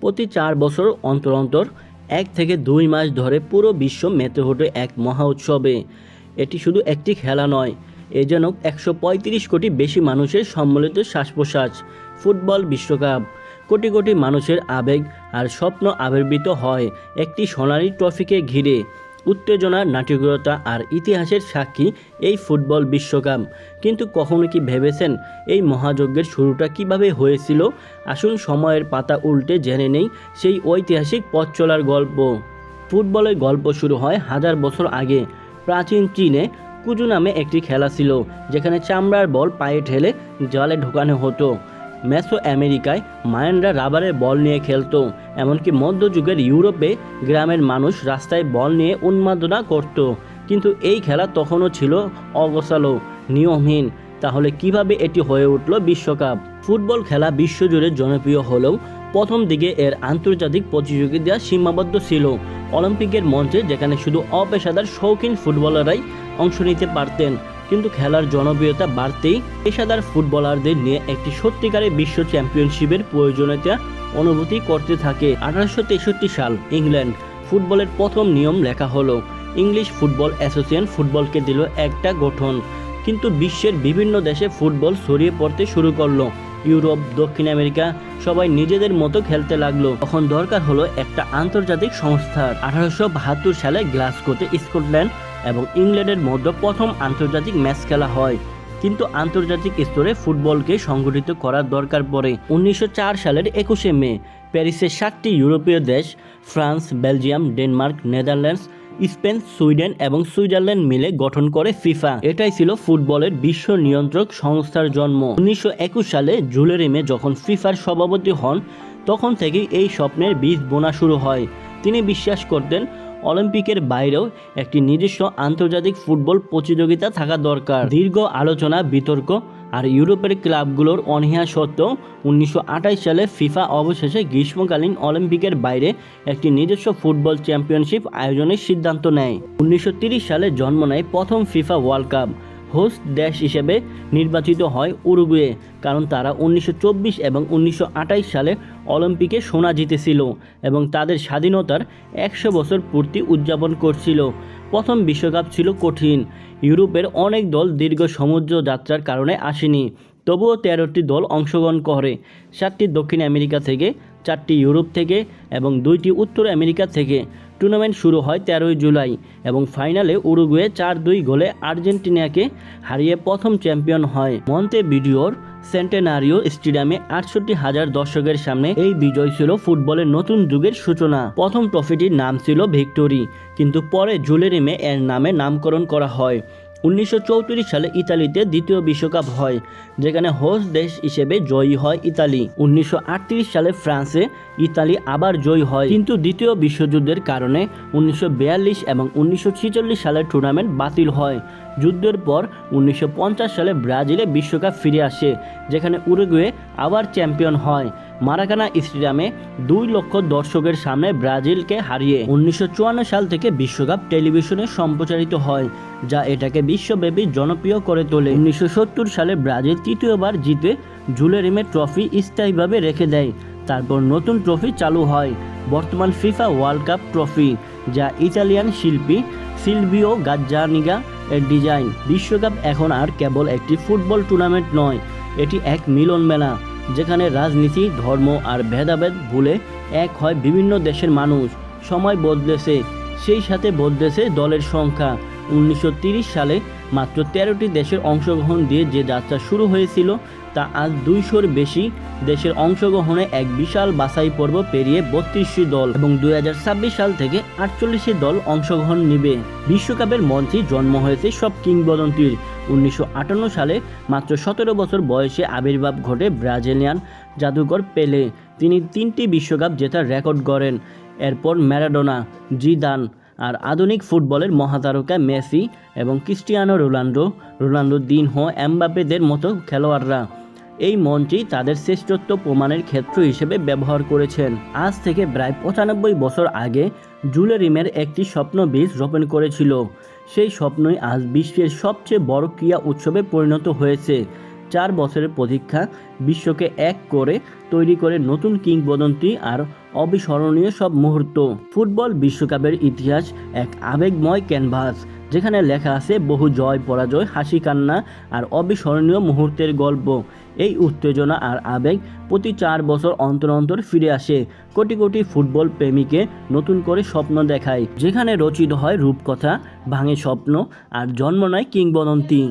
প্রতি চার বছর অন্তর অন্তর এক থেকে দুই মাস ধরে পুরো বিশ্ব মেতে ওঠে এক মহা উৎসবে। এটি শুধু একটি খেলা নয়, এ যেন একশো পঁয়ত্রিশ কোটি বেশি মানুষের সম্মিলিত শ্বাস প্রশ্বাস ফুটবল বিশ্বকাপ। কোটি কোটি মানুষের আবেগ আর স্বপ্ন আবির্ভূত হয় একটি সোনালি ট্রফিকে ঘিরে। উত্তেজনা, নাটকীয়তা আর ইতিহাসের সাক্ষী এই ফুটবল বিশ্বকাপ। কিন্তু কখনো কি ভেবেছেন এই মহাযজ্ঞের শুরুটা কীভাবে হয়েছিল? আসুন সময়ের পাতা উল্টে জেনে নেই সেই ঐতিহাসিক পথ চলার গল্প। ফুটবলের গল্প শুরু হয় হাজার বছর আগে। প্রাচীন চীনে কুজু নামে একটি খেলা ছিল, যেখানে চামড়ার বল পায়ে ঠেলে জলে ঢোকানো হতো। মেসো আমেরিকায় মায়ানরা রাবারের বল নিয়ে খেলতো। এমনকি মধ্যযুগের ইউরোপে গ্রামের মানুষ রাস্তায় বল নিয়ে উন্মাদনা করত। কিন্তু এই খেলা তখনও ছিল অগোছালো, নিয়মহীন। তাহলে কীভাবে এটি হয়ে উঠল বিশ্বকাপ? ফুটবল খেলা বিশ্বজুড়ে জনপ্রিয় হলেও প্রথম দিকে এর আন্তর্জাতিক প্রতিযোগিতা সীমাবদ্ধ ছিল। অলিম্পিকের মঞ্চে যেখানে শুধু অপেশাদার শৌখিন ফুটবলাররাই অংশ নিতে পারতেন কিন্তু খেলার জনপ্রিয়তা বাড়তেই পেশাদার ফুটবলারদের নিয়ে একটি সত্যিকারের বিশ্ব চ্যাম্পিয়নশিপের প্রয়োজনীয়তা অনুভূতি করতে থাকে আঠারোশো তেষট্টি সাল ইংল্যান্ড। ফুটবলের প্রথম নিয়ম লেখা হলো, ইংলিশ ফুটবল অ্যাসোসিয়েশন ফুটবলকে দিল একটা গঠন। কিন্তু বিশ্বের বিভিন্ন দেশে ফুটবল ছড়িয়ে পড়তে শুরু করল। ইউরোপ, দক্ষিণ আমেরিকা সবাই নিজেদের মতো খেলতে লাগল। তখন দরকার হলো একটা আন্তর্জাতিক সংস্থার। আঠারোশো বাহাত্তর সালে গ্লাসগোতে স্কটল্যান্ড এবং ইংল্যান্ডের মধ্যে প্রথম আন্তর্জাতিক ম্যাচ খেলা হয়। কিন্তু আন্তর্জাতিক স্তরে ফুটবলকে সংগঠিত করার দরকার পড়ে। উনিশশো চার সালের একুশে মে, প্যারিসের সাতটি ইউরোপীয় দেশ, France, Belgium, Denmark, Netherlands, Spain, Sweden এবং সুইজারল্যান্ড মিলে গঠন করে ফিফা। এটাই ছিল ফুটবলের বিশ্ব নিয়ন্ত্রক সংস্থার জন্ম। উনিশশো একুশ সালে জুলেরিমে যখন ফিফার সভাপতি হন, তখন থেকেই এই স্বপ্নের বীজ বোনা শুরু হয়। তিনি বিশ্বাস করতেন অলিম্পিকের বাইরেও একটি নিজস্ব আন্তর্জাতিক ফুটবল প্রতিযোগিতা থাকা দরকার। দীর্ঘ আলোচনা, বিতর্ক আর ইউরোপের ক্লাবগুলোর অনীহা সত্ত্বেও উনিশশো আঠাশ সালে ফিফা অবশেষে গ্রীষ্মকালীন অলিম্পিকের বাইরে একটি নিজস্ব ফুটবল চ্যাম্পিয়নশিপ আয়োজনের সিদ্ধান্ত নেয়। উনিশশো সালে জন্ম নেয় প্রথম ফিফা ওয়ার্ল্ড কাপ। হোস্ট দেশ হিসেবে নির্বাচিত হয় উরুগুয়ে, কারণ তারা উনিশশো চব্বিশ এবং উনিশশো সালে অলিম্পিকে সোনা জিতেছিল এবং তাদের স্বাধীনতার একশো বছর পূর্তি উদযাপন করছিল। প্রথম বিশ্বকাপ ছিল কঠিন। ইউরোপের অনেক দল দীর্ঘ সমুদ্র যাত্রার কারণে আসেনি। তবুও তেরোটি দল অংশগ্রহণ করে। সাতটি দক্ষিণ আমেরিকা থেকে, চারটি ইউরোপ থেকে এবং দুইটি উত্তর আমেরিকা থেকে। টুর্নামেন্ট শুরু হয় তেরোই জুলাই এবং ফাইনালে উরুগুয়ে চার দুই গোলে আর্জেন্টিনাকে হারিয়ে প্রথম চ্যাম্পিয়ন হয়। মন্তে ভিডিওর সেন্টেনারিও স্টেডিয়ামে আটষট্টি হাজার দর্শকের সামনে এই বিজয় ছিল ফুটবলের নতুন যুগের সূচনা। প্রথম ট্রফিটির নাম ছিল ভিক্টোরি, কিন্তু পরে জুলেরিমে এর নামে নামকরণ করা হয়। উনিশশো চৌত্রিশ সালে ইতালিতে দ্বিতীয় বিশ্বকাপ হয়, যেখানে হোস্ট দেশ হিসেবে জয়ী হয় ইতালি। উনিশশো আটত্রিশ সালে ফ্রান্সে ইতালি আবার জয়ী হয়। কিন্তু দ্বিতীয় বিশ্বযুদ্ধের কারণে উনিশশো বিয়াল্লিশ এবং উনিশশো সালের টুর্নামেন্ট বাতিল হয়। যুদ্ধের পর উনিশশো পঞ্চাশ সালে ব্রাজিলে বিশ্বকাপ ফিরে আসে, যেখানে উরুগুয়ে আবার চ্যাম্পিয়ন হয়। মারাকানা স্টেডিয়ামে দুই লক্ষ দর্শকের সামনে ব্রাজিলকে হারিয়ে উনিশশো চুয়ান্ন সাল থেকে বিশ্বকাপ টেলিভিশনে সম্প্রচারিত হয়, যা এটাকে বিশ্বব্যাপী জনপ্রিয় করে তোলে। উনিশশো সত্তর সালে ব্রাজিল তৃতীয়বার জিতে জুলেরিমে ট্রফি স্থায়ীভাবে রেখে দেয়, তারপর নতুন ট্রফি চালু হয়, বর্তমান ফিফা ওয়ার্ল্ড কাপ ট্রফি, যা ইতালিয়ান শিল্পী সিলভিও গাজ্জানিগা এর ডিজাইন। বিশ্বকাপ এখন আর কেবল একটি ফুটবল টুর্নামেন্ট নয়, এটি এক মিলন মেলা যেখানে রাজনীতি, ধর্ম আর ভেদাভেদ ভুলে এক হয় বিভিন্ন দেশের মানুষ। সময় বদলেছে, সেই সাথে বদলেছে দলের সংখ্যা। উনিশশো সালে মাত্র তেরোটি দেশের অংশগ্রহণ দিয়ে যে যাত্রা শুরু হয়েছিল, তা আজ দুইশোর বেশি দেশের অংশগ্রহণে এক বিশাল বাছাই পর্ব পেরিয়ে বত্রিশটি দল এবং দুই হাজার ছাব্বিশ সাল থেকে আটচল্লিশটি দল অংশগ্রহণ নিবে। বিশ্বকাপের মঞ্চে জন্ম হয়েছে সব কিংবদন্তির উনিশশো আটান্ন সালে মাত্র সতেরো বছর বয়সে আবির্ভাব ঘটে ব্রাজিলিয়ান জাদুঘর পেলে। তিনি তিনটি বিশ্বকাপ জেতার রেকর্ড গড়েন। এরপর ম্যারাডোনা, জিদান আর আধুনিক ফুটবলের মহাতারকা মেসি এবং ক্রিস্টিয়ানো রোনাল্ডো রোনাল্ডো দিন হো এমবাপেদের মতো খেলোয়াড়রা। এই মঞ্চেই তাদের শ্রেষ্ঠত্ব প্রমাণের ক্ষেত্র হিসেবে ব্যবহার করেছেন। আজ থেকে প্রায় পঁচানব্বই বছর আগে জুলেরিমের একটি স্বপ্ন বীজ রোপণ করেছিল। সেই স্বপ্নই আজ বিশ্বের সবচেয়ে বড় ক্রীড়া উৎসবে পরিণত হয়েছে। চার বছরের প্রতীক্ষা বিশ্বকে এক করে তৈরি করে নতুন কিংবদন্তি আর অবিস্মরণীয় সব মুহূর্ত। ফুটবল বিশ্বকাপের ইতিহাস এক আবেগময় ক্যানভাস। যেখানে লেখা আছে, বহু জয়, পরাজয়, হাসি, কান্না আর অবিস্মরণীয় মুহূর্তের গল্প। এই উত্তেজনা আর আবেগ প্রতি চার বছর অন্তর অন্তর ফিরে আসে। কোটি কোটি ফুটবল প্রেমীকে নতুন করে স্বপ্ন দেখায়, যেখানে রচিত হয় রূপকথা, ভাঙে স্বপ্ন আর জন্ম নেয় কিংবদন্তি।